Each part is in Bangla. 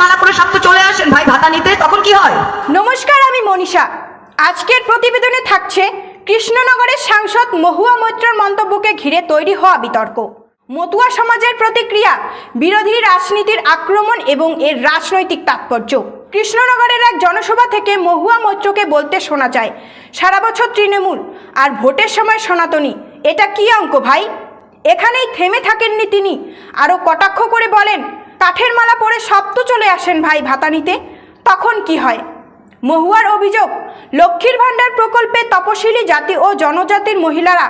মালা পরে সব তো চলে আসেন। ভাই, ভাতা নিতে? তখন কি হয়? নমস্কার, আমি মনীষা। আজকের প্রতিবেদনে থাকছে কৃষ্ণনগরের সাংসদ মহুয়া মৈত্রর মন্তব্যকে ঘিরে তৈরি হওয়া বিতর্ক। মতুয়া সমাজের প্রতিক্রিয়া, বিরোধী রাজনীতির আক্রমণ এবং এর রাজনৈতিক তাৎপর্য। কৃষ্ণনগরের এক জনসভা থেকে মহুয়া মৈত্রকে বলতে শোনা যায়, সারা বছর তৃণমূল আর ভোটের সময় সনাতনী, এটা কি অঙ্ক ভাই? এখানেই থেমে থাকেননি তিনি। আরও কটাক্ষ করে বলেন কাঠের মালা পরে সব তো চলে আসেন ভাই ভাতা নিতে তখন কি হয়? মহুয়ার অভিযোগ, লক্ষ্মীর ভাণ্ডার প্রকল্পে তপশিলি জাতি ও জনজাতির মহিলারা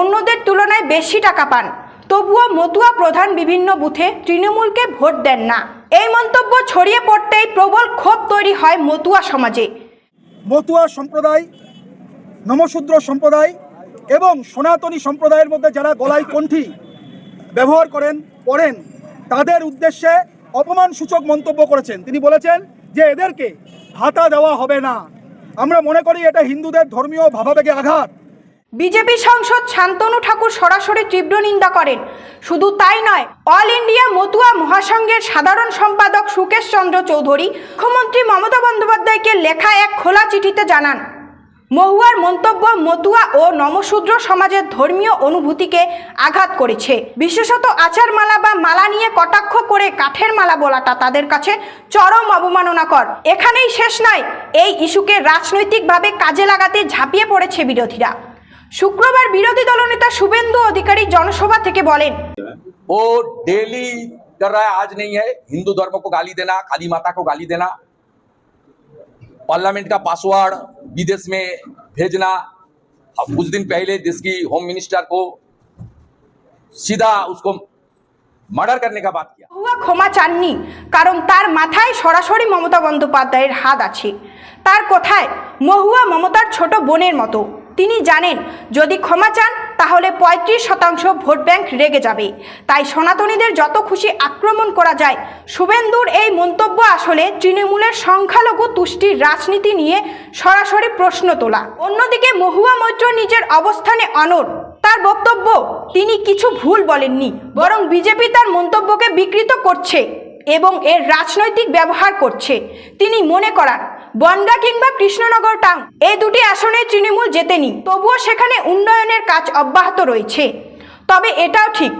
অন্যদের তুলনায় বেশি টাকা পান। তবুও মতুয়া প্রধান বিভিন্ন বুথে তৃণমূলকে ভোট দেন না। এই মন্তব্য ছড়িয়ে পড়তেই প্রবল ক্ষোভ তৈরি হয় মতুয়া সমাজে। মতুয়া সম্প্রদায়, নমশূদ্র সম্প্রদায় এবং সনাতনী সম্প্রদায়ের মধ্যে যারা গলায় কণ্ঠি ব্যবহার করেন, পড়েন তাদের উদ্দেশ্যে অপমানসূচক মন্তব্য করেছেন। তিনি বলেছেন যে এদেরকে ভাতা দেওয়া হবে না। আমরা মনে করি এটা হিন্দুদের ধর্মীয় ভাবাবেগে আঘাত। বিজেপি সাংসদ শান্তনু ঠাকুর সরাসরি তীব্র নিন্দা করেন। শুধু তাই নয়, অল ইন্ডিয়া মতুয়া মহাসংঘের সাধারণ সম্পাদক সুকেশ চন্দ্র চৌধুরী, মুখ্যমন্ত্রী মমতা বন্দ্যোপাধ্যায়কে লেখা এক খোলা চিঠিতে জানান। মহুয়ার মন্তব্য মতুয়া ও নমশূদ্র সমাজের ধর্মীয় অনুভূতিকে আঘাত করেছে। বিশেষত আচারমালা বা মালা নিয়ে কটাক্ষ করে কাঠের মালা বলাটা তাদের কাছে চরম অবমাননাকর। এখানেই শেষ নয় এই ইস্যুকে রাজনৈতিকভাবে কাজে লাগাতে ঝাঁপিয়ে পড়েছে বিরোধীরা। শুক্রবার বিরোধী দলনেতা শুভেন্দু অধিকারী জনসভা থেকে বলেন, ও ডেলি কর আজ নেই হ্যাঁ, হিন্দু ধর্ম কো গালি দেনা, কালী মাতা কো গালি দেনা पार्लियामेंट का पासवर्ड विदेश में भेजना अब कुछ दिन पहले देश की होम मिनिस्टर को सीधा उसको मर्डर करने का बात किया মহুয়া ক্ষমা চাননি কারণ তার মাথায় সরাসরি মমতা বন্দ্যোপাধ্যায়ের হাত আছে তার কথায় মহুয়া মমতার ছোট বোনের মতো তিনি জানেন যদি ক্ষমা চান তাহলে পঁয়ত্রিশ শতাংশ ভোট ব্যাংক রেগে যাবে। তাই সনাতনীদের যত খুশি আক্রমণ করা যায়, শুভেন্দুর এই মন্তব্য আসলে তৃণমূলের সংখ্যালঘু তুষ্টির রাজনীতি নিয়ে সরাসরি প্রশ্ন তোলা। অন্যদিকে মহুয়া মৈত্র নিজের অবস্থানে অনড়। তার বক্তব্য, তিনি কিছু ভুল বলেননি, বরং বিজেপি তার মন্তব্যকে বিকৃত করছে এবং এর রাজনৈতিক ব্যবহার করছে। তিনি মনে করান বনগা কিংবা কৃষ্ণনগর টাউন এই দুটি আসনে তৃণমূল জেতেনি। তবুও সেখানে উন্নয়নের কাজ অব্যাহত রয়েছে। তবে এটাও ঠিক,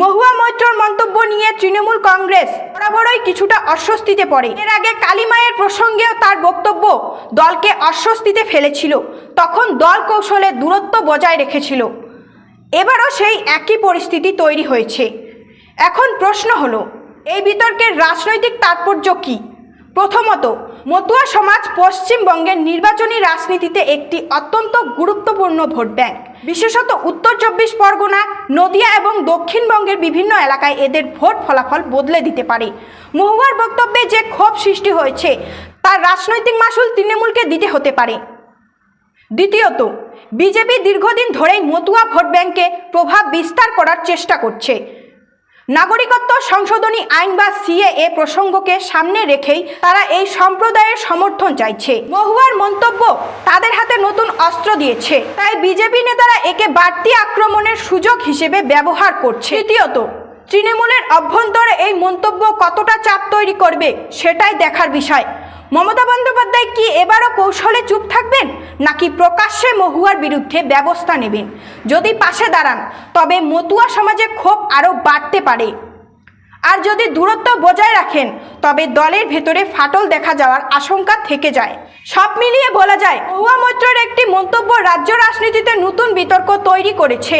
মহুয়া মৈত্রর মন্তব্য নিয়ে তৃণমূল কংগ্রেস বরাবরই কিছুটা অস্বস্তিতে পড়ে। এর আগে কালীমায়ের প্রসঙ্গেও তার বক্তব্য দলকে অস্বস্তিতে ফেলেছিল, তখন দল কৌশলে দূরত্ব বজায় রেখেছিল। এবারও সেই একই পরিস্থিতি তৈরি হয়েছে। এখন প্রশ্ন হলো, এই বিতর্কের রাজনৈতিক তাৎপর্য কী? প্রথমত, মতুয়া সমাজ পশ্চিমবঙ্গের নির্বাচনী রাজনীতিতে একটি অত্যন্ত গুরুত্বপূর্ণ ভোট ব্যাংক। বিশেষত উত্তর চব্বিশ পরগনা, নদিয়া এবং দক্ষিণবঙ্গের বিভিন্ন এলাকায় এদের ভোট ফলাফল বদলে দিতে পারে। মহুয়ার বক্তব্যে যে ক্ষোভ সৃষ্টি হয়েছে, তার রাজনৈতিক মাসুল তৃণমূলকে দিতে হতে পারে। দ্বিতীয়ত, বিজেপি দীর্ঘদিন ধরেই মতুয়া ভোট ব্যাংকে প্রভাব বিস্তার করার চেষ্টা করছে। নাগরিকত্ব সংশোধনী আইন বা সিএএ প্রসঙ্গকে সামনে রেখেই তারা এই সম্প্রদায়ের সমর্থন চাইছে। মহুয়ার মন্তব্য তাদের হাতে নতুন অস্ত্র দিয়েছে। তাই বিজেপি নেতারা একে বাড়তি আক্রমণের সুযোগ হিসেবে ব্যবহার করছে। তৃতীয়ত তৃণমূলের অভ্যন্তরে এই মন্তব্য কতটা চাপ তৈরি করবে সেটাই দেখার বিষয়। মমতা বন্দ্যোপাধ্যায় কি এবারও কৌশলে চুপ থাকবেন? নাকি প্রকাশ্যে মহুয়ার বিরুদ্ধে ব্যবস্থা নেবেন? যদি পাশে দাঁড়ান, তবে মতুয়া সমাজে ক্ষোভ আরও বাড়তে পারে। আর যদি দূরত্ব বজায় রাখেন, তবে দলের ভেতরে ফাটল দেখা যাওয়ার আশঙ্কা থেকে যায়। সব মিলিয়ে বলা যায়, মহুয়া মৈত্রের একটি মন্তব্য রাজ্য রাজনীতিতে নতুন বিতর্ক তৈরি করেছে।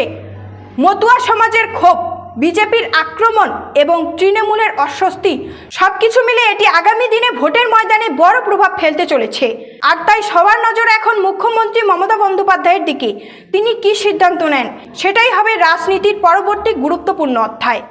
মতুয়া সমাজের ক্ষোভ বিজেপির আক্রমণ এবং তৃণমূলের অস্বস্তি সব কিছু মিলে এটি আগামী দিনে ভোটের ময়দানে বড় প্রভাব ফেলতে চলেছে। আর তাই সবার নজর এখন মুখ্যমন্ত্রী মমতা বন্দ্যোপাধ্যায়ের দিকে। তিনি কি সিদ্ধান্ত নেন? সেটাই হবে রাজনীতির পরবর্তী গুরুত্বপূর্ণ অধ্যায়।